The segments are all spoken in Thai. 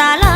ตาไหลล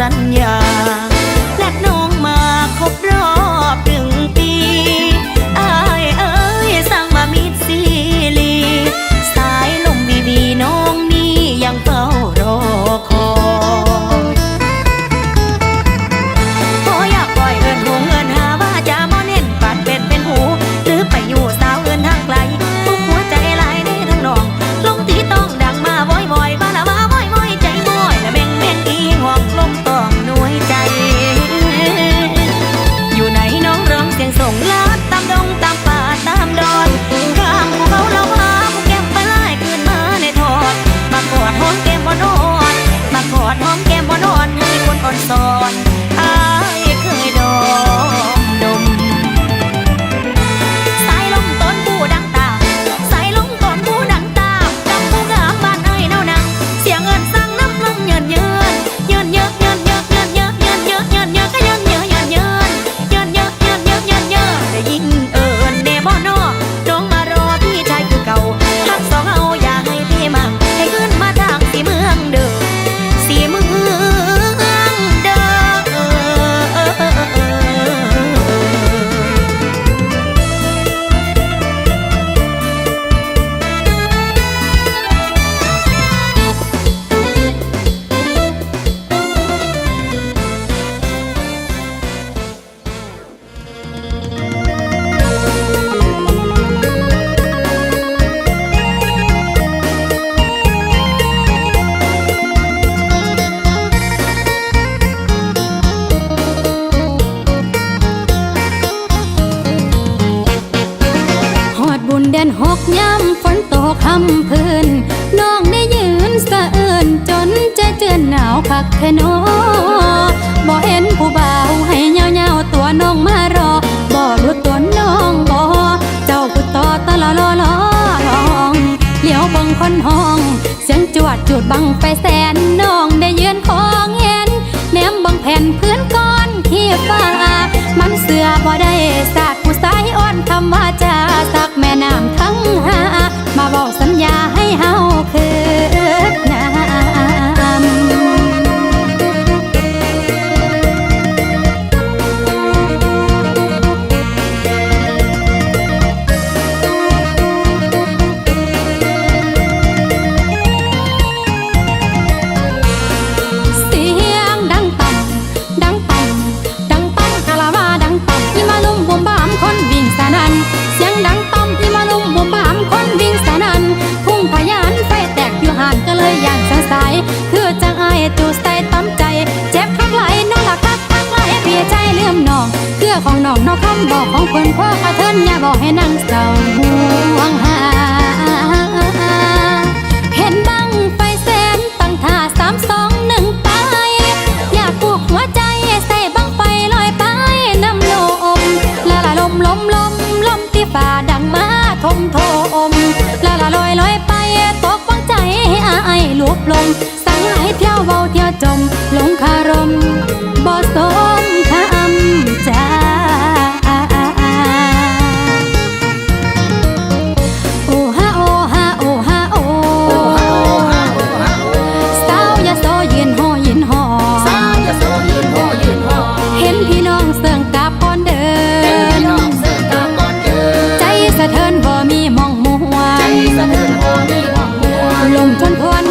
สัญญา ธรรมะใะ สะเทินบ่มีมองมวนใจสะเทินบ่มีมองมวนลมจนพร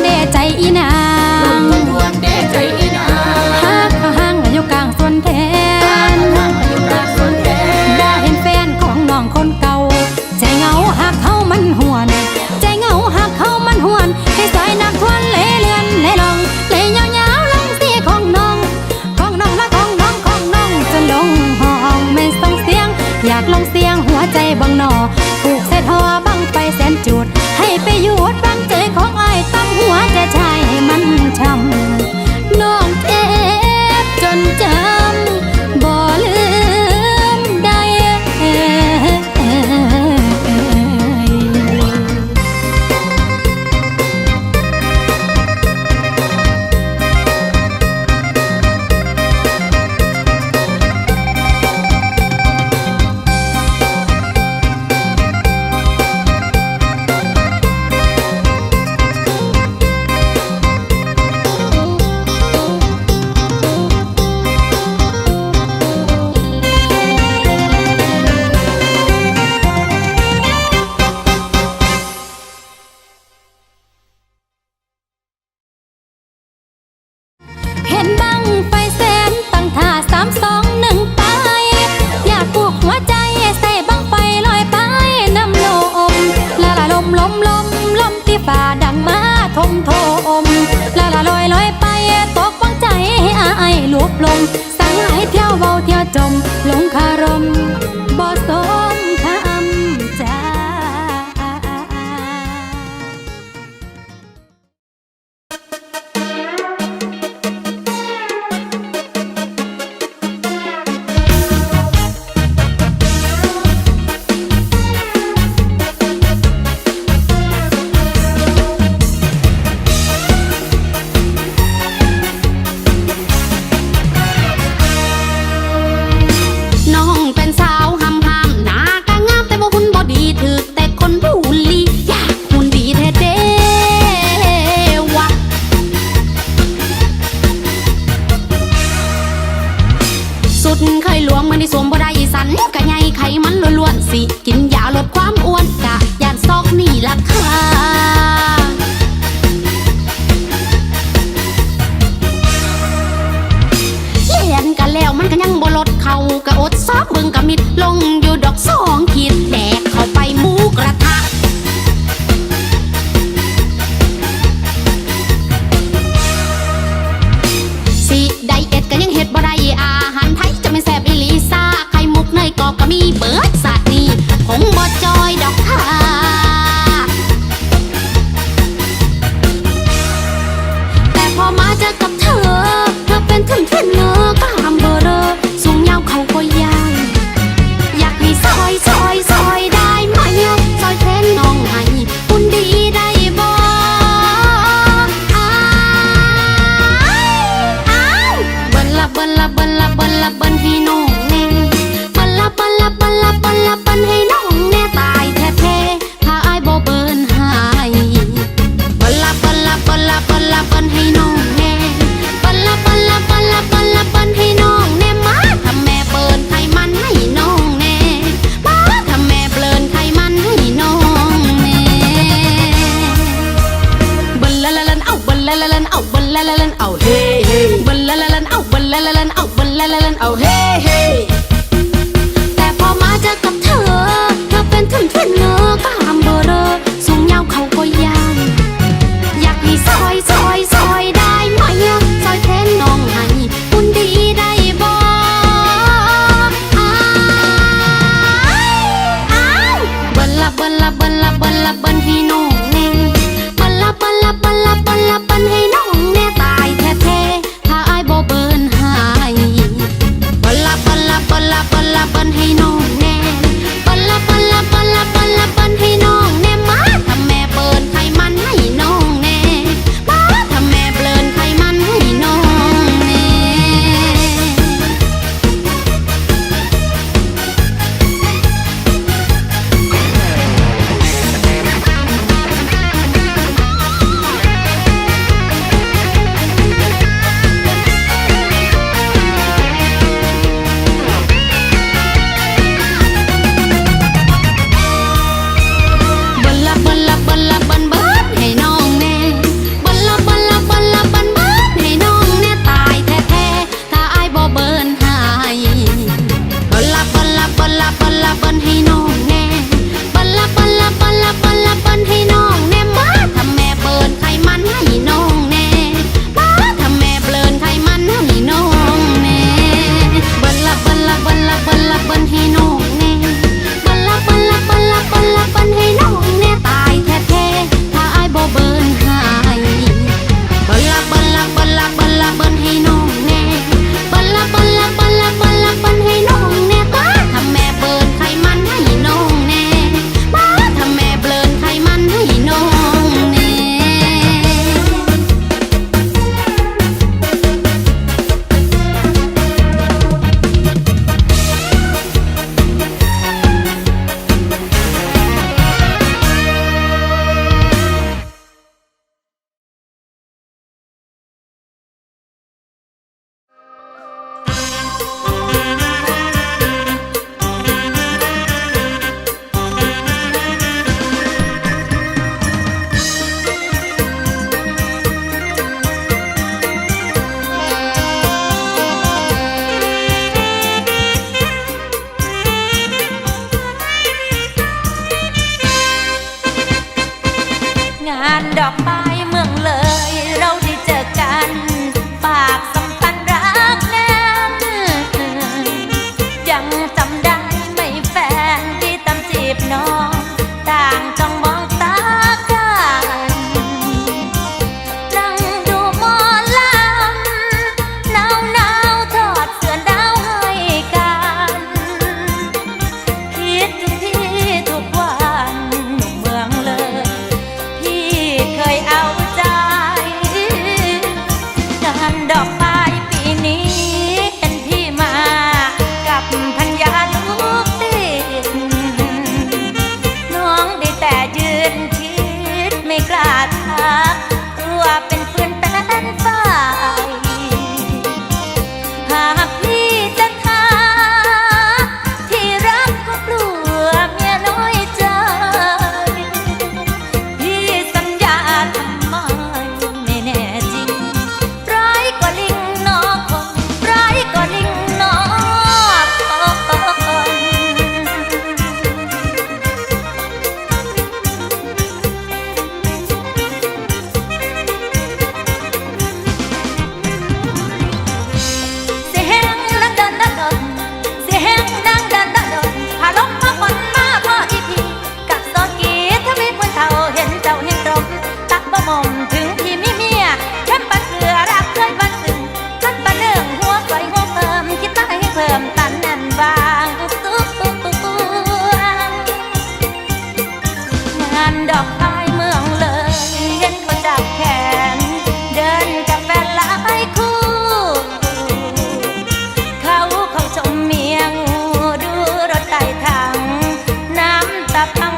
stop. Time.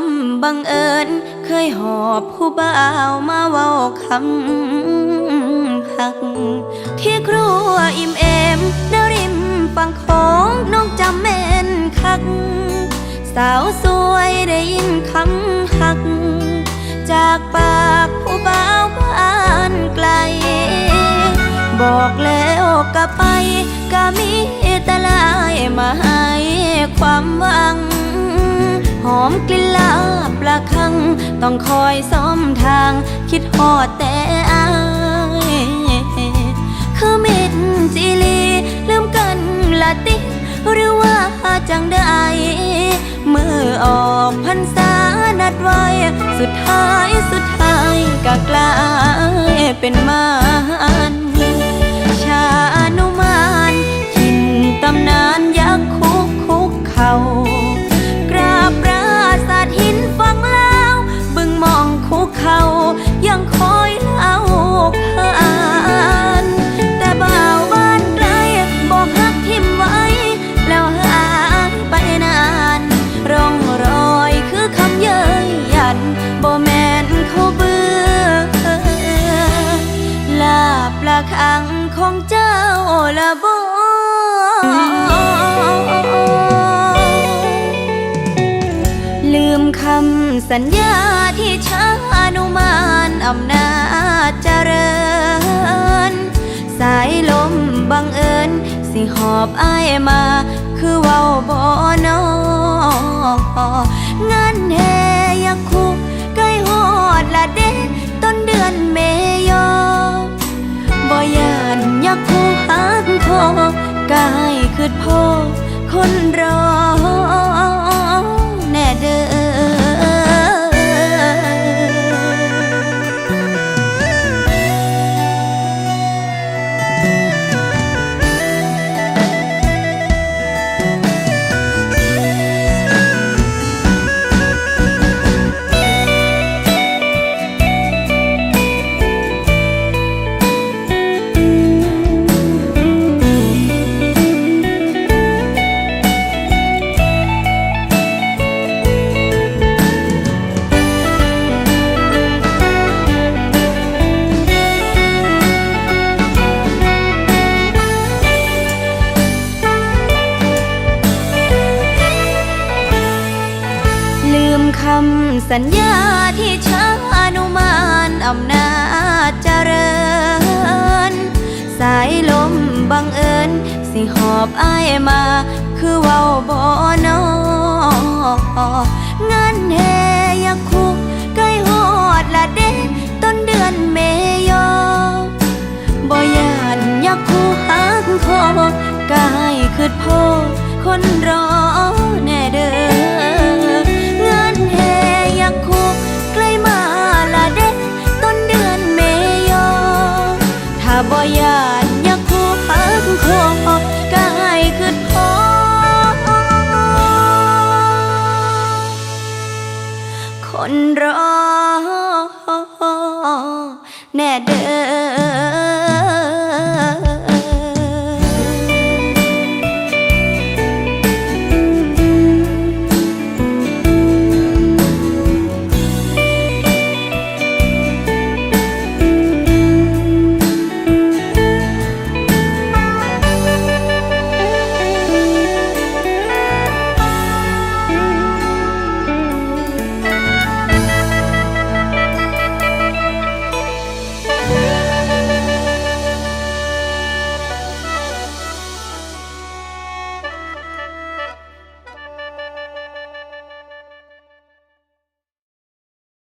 มบังเอิญ เคยหอบผู้บ่าวมาเว้าคำหัก ที่ครัวอิ่มเอมนริมฝั่งของน้องจำแม่นคัก สาวสวยได้ยินคำหัก จากปากผู้บ่าวบ้านไกล บอกแล้วก็ไปก็มีแต่ลายมาให้ความหวัง อมกลิ่นลาบละคัง ต้องคอยซ้อมทาง คิดหอดแต่อายคือมิดจีลีลืมกันละติ หรือว่าจังได้มือออกพรรษานัดไว้ สุดท้ายสุดท้ายก็กลายเป็นมานชานุมานทินตำนานยักษ์คุกคุกเขาก เขายังคอยเล่าผ่านแต่บ่าวบ้านไกลบอกฮักทิมไว้ แล้วหายไปนานร่องรอยคือคำเย้ยหยันบ่แมนเขาเบื่อลาบละคังของเจ้าละบ่ลืมคำสัญญาที่ชา นุมานอำนาจเจริญ สายลมบังเอิญ สิหอบอ้ายมา คือเว้าบ่นองานแห่ยากคุกใกล้ฮอดละเด้ต้นเดือนเมยอบ่ยานยากคู่หักคอกายคือพ่อคนรอ คำสัญญาที่ชานุมานอำนาจเจริญ สายลมบังเอิญ สิหอบอ้ายมา คือเว้าบ่นองานแห่ยากคุกใกล้ฮอดละเด้ต้นเดือนเมยอบ่ยานยากคู่หักคอกายคือพ่อคนรอแน่เด้อ บ่ยานอยากคู่หักคอกายคือพ่อคนรอแน่เด้อ